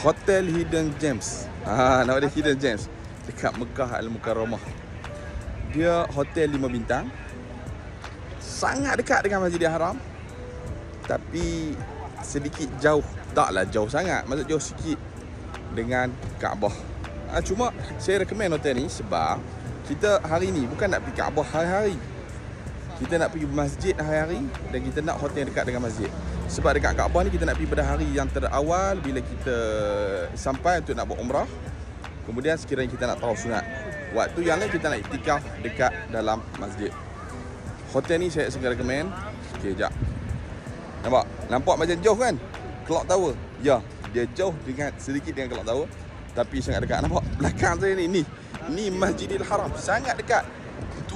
Hotel Hidden Gems. Ha, nama dia Hidden Gems. Dekat Mekah Al-Mukarramah. Dia hotel 5 bintang. Sangat dekat dengan Masjidil Haram. Tapi sedikit jauh. Taklah jauh sangat. Maksud jauh sikit dengan Kaabah. Ha, cuma saya recommend hotel ni sebab kita hari ni bukan nak pergi Kaabah hari-hari. Kita nak pergi masjid hari-hari dan kita nak hotel dekat dengan masjid. Sebab dekat Kaabah ni kita nak pergi pada hari yang terawal bila kita sampai untuk nak buat umrah. Kemudian sekiranya kita nak tahu sunat. Waktu yang lain kita nak iktikaf dekat dalam masjid. Hotel ni saya sangat recommend. Okey, jap. Nampak? Nampak macam jauh kan? Clock Tower. Ya, dia jauh dengan sedikit dengan Clock Tower. Tapi sangat dekat. Nampak? Belakang saya ni. Ni, ni Masjidil Haram. Sangat dekat.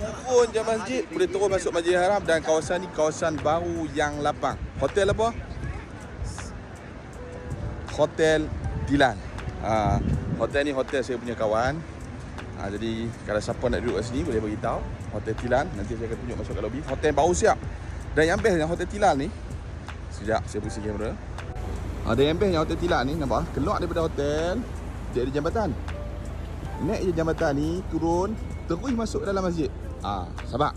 Turun je masjid, boleh turun masuk Masjidil Haram dan kawasan ni kawasan baru yang lapang. Hotel apa? Hotel Dilan. Ha, hotel ni hotel saya punya kawan. Ha, jadi kalau siapa nak duduk kat sini boleh beritahu. Hotel Tilan. Nanti saya akan tunjuk masuk ke lobby. Hotel baru siap. Dan yang best yang Hotel Tilan ni. Sekejap saya pusing kamera. Ada yang best yang Hotel Tilan ni nampak? Keluar daripada hotel. Ada jambatan. Naik je jambatan ni turun terus masuk dalam masjid. Ah, ha, sabar.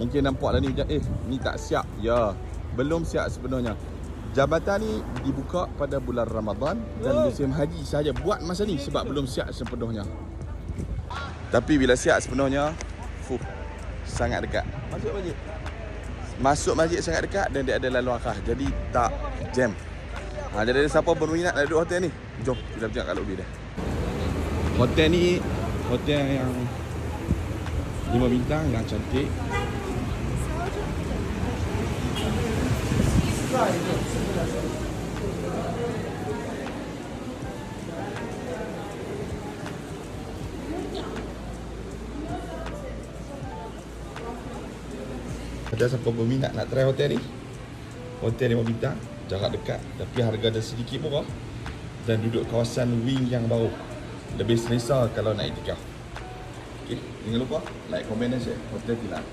Mungkin nampak dah ni macam eh ni tak siap. Ya, belum siap sepenuhnya. Jabatan ni dibuka pada bulan Ramadan dan musim haji sahaja buat masa ni sebab belum siap sepenuhnya. Tapi bila siap sepenuhnya, fuh, sangat dekat. Masuk masjid. Masuk masjid sangat dekat dan dia ada lalu arah. Jadi tak jam. Ha, jadi ada siapa berminat nak duduk hotel ni? Jom kita berjumpa kat lobby dia. Hotel ni hotel yang lima bintang yang cantik. Ada siapa berminat nak try hotel ni? Hotel lima bintang, jarak dekat tapi harga dia sedikit murah dan duduk kawasan wing yang baru. Lebih selesa kalau nak itikaf. Okay നിങ്ങളിപ്പോൾ like കമന്റും ചെയ്യാം. ഒറ്റത്തിലാണ്